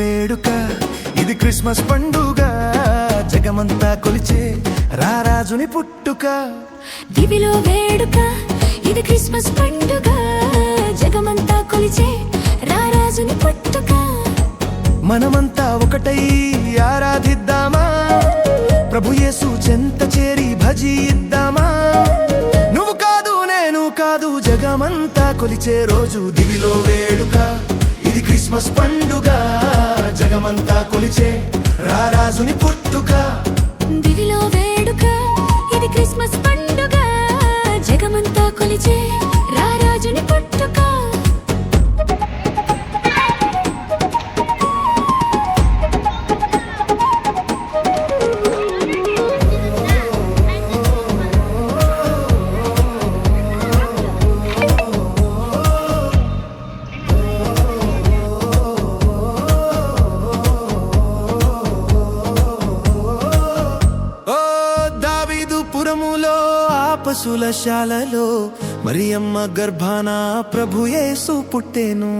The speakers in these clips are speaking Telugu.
వేడుక. ఇది క్రిస్మస్ పండుగ. జగమంతా కొలిచే రారాజుని పుట్టుక. దివిలో వేడుక. ఇది క్రిస్మస్ పండుగ. జగమంతా కొలిచే రారాజుని పుట్టుక. మనమంతా ఒకటై ఆరాధిద్దామా? ప్రభు యేసు చెంత చేరి భజీ ఇద్దామా? నువ్వు కాదు నేను కాదు జగమంతా కొలిచే రోజు దివిలో వేడుక. ఇది క్రిస్మస్ పండుగ. జగమంతా కొలిచే రారాజుని పుట్టుక. ఆపసుల శాలలో మరియమ్మ గర్భాన ప్రభుయేసు పుట్టెను.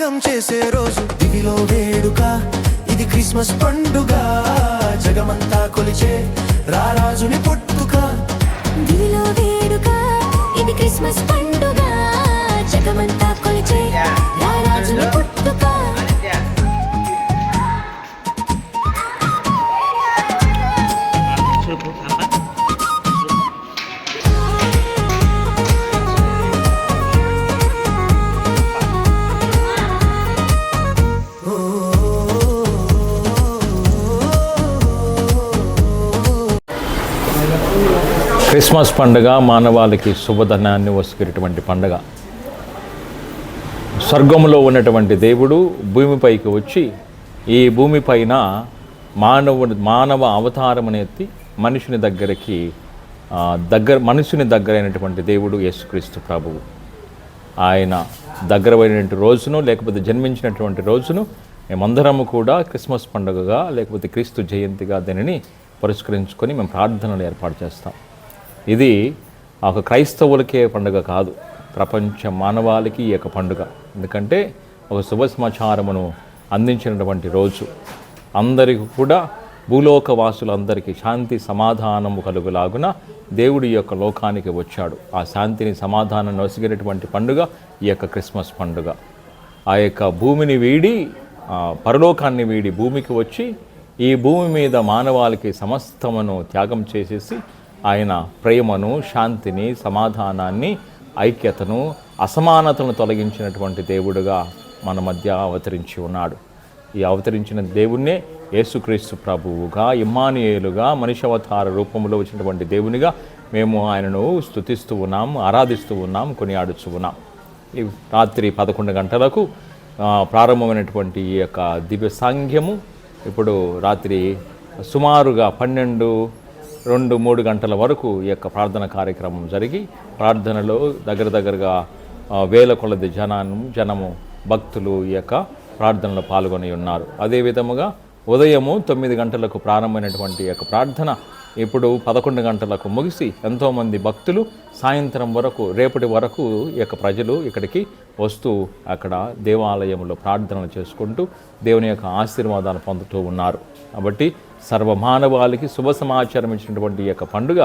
త్యాగం చేసే రోజు దివిలో వేడుక. ఇది క్రిస్మస్ పండుగ. జగమంతా కొలిచే రారాజుని పుట్టుక. దివిలో వేడుక. ఇది క్రిస్మస్ పండుగ. క్రిస్మస్ పండుగ మానవాళికి శుభధనాన్ని వసుకునేటువంటి పండుగ. స్వర్గంలో ఉన్నటువంటి దేవుడు భూమిపైకి వచ్చి ఈ భూమిపైన మానవుని మానవ అవతారం ఎత్తి మనుషుని దగ్గరికి దగ్గర మనుషుని దగ్గరైనటువంటి దేవుడు యేసుక్రీస్తు ప్రభువు. ఆయన దగ్గరమైనటువంటి రోజును లేకపోతే జన్మించినటువంటి రోజును మేమందరము కూడా క్రిస్మస్ పండుగగా లేకపోతే క్రీస్తు జయంతిగా దీనిని పురస్కరించుకొని మేము ప్రార్థనలు ఏర్పాటు చేస్తాం. ఇది ఒక క్రైస్తవులకే పండుగ కాదు. ప్రపంచ మానవాళికి ఈ యొక్క పండుగ. ఎందుకంటే ఒక శుభ సమాచారమును అందించినటువంటి రోజు. అందరికీ కూడా భూలోక వాసులందరికీ శాంతి సమాధానము కలుగులాగున దేవుడి యొక్క లోకానికి వచ్చాడు. ఆ శాంతిని సమాధానం నొసిగినటువంటి పండుగ ఈ యొక్క క్రిస్మస్ పండుగ. ఆ యొక్క భూమిని వీడి పరలోకాన్ని వీడి భూమికి వచ్చి ఈ భూమి మీద మానవాళికి సమస్తమును త్యాగం చేసేసి ఆయన ప్రేమను శాంతిని సమాధానాన్ని ఐక్యతను అసమానతను తొలగించినటువంటి దేవుడుగా మన మధ్య అవతరించి ఉన్నాడు. ఈ అవతరించిన దేవుణ్ణే యేసుక్రీస్తు ప్రభువుగా ఇమ్మానుయేలుగా మనిషి అవతార రూపంలో వచ్చినటువంటి దేవునిగా మేము ఆయనను స్తుతిస్తూ ఉన్నాం ఆరాధిస్తూ ఉన్నాం కొనియాడుతూ ఉన్నాం. ఈ రాత్రి పదకొండు గంటలకు ప్రారంభమైనటువంటి ఈ యొక్క దివ్య సాంఘ్యము ఇప్పుడు రాత్రి సుమారుగా పన్నెండు రెండు మూడు గంటల వరకు ఈ యొక్క ప్రార్థన కార్యక్రమం జరిగి ప్రార్థనలో దగ్గర దగ్గరగా వేల కొలది జనాను జనము భక్తులు ఈ యొక్క ప్రార్థనలో పాల్గొని ఉన్నారు. అదే విధముగా ఉదయము తొమ్మిది గంటలకు ప్రారంభమైనటువంటి యొక్క ప్రార్థన ఇప్పుడు పదకొండు గంటలకు ముగిసి ఎంతోమంది భక్తులు సాయంత్రం వరకు రేపటి వరకు ఈ యొక్క ప్రజలు ఇక్కడికి వస్తూ అక్కడ దేవాలయంలో ప్రార్థనలు చేసుకుంటూ దేవుని యొక్క ఆశీర్వాదాలు పొందుతూ ఉన్నారు. కాబట్టి సర్వమానవాళికి శుభ సమాచారం ఇచ్చినటువంటి యొక్క పండుగ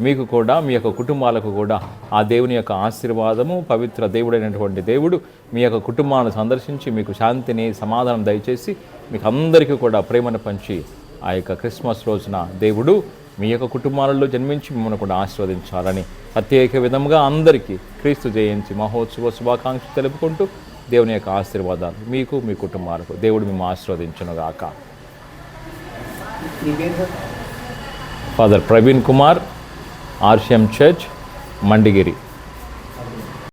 మీకు కూడా మీ యొక్క కుటుంబాలకు కూడా ఆ దేవుని యొక్క ఆశీర్వాదము పవిత్ర దేవుడైనటువంటి దేవుడు మీ యొక్క కుటుంబాలను సందర్శించి మీకు శాంతిని సమాధానం దయచేసి మీకు అందరికీ కూడా ప్రేమను పంచి ఆ యొక్క క్రిస్మస్ రోజున దేవుడు మీ యొక్క కుటుంబాలలో జన్మించి మిమ్మల్ని కూడా ఆశీర్వదించాలని ప్రత్యేక విధంగా అందరికీ క్రీస్తు జయంతి మహోత్సవ శుభాకాంక్షలు తెలుపుకుంటూ దేవుని యొక్క ఆశీర్వాదాలు మీకు మీ కుటుంబాలకు దేవుడు మేము ఆశీర్వదించునుగాక. Father Praveen Kumar R C M church Mandigiri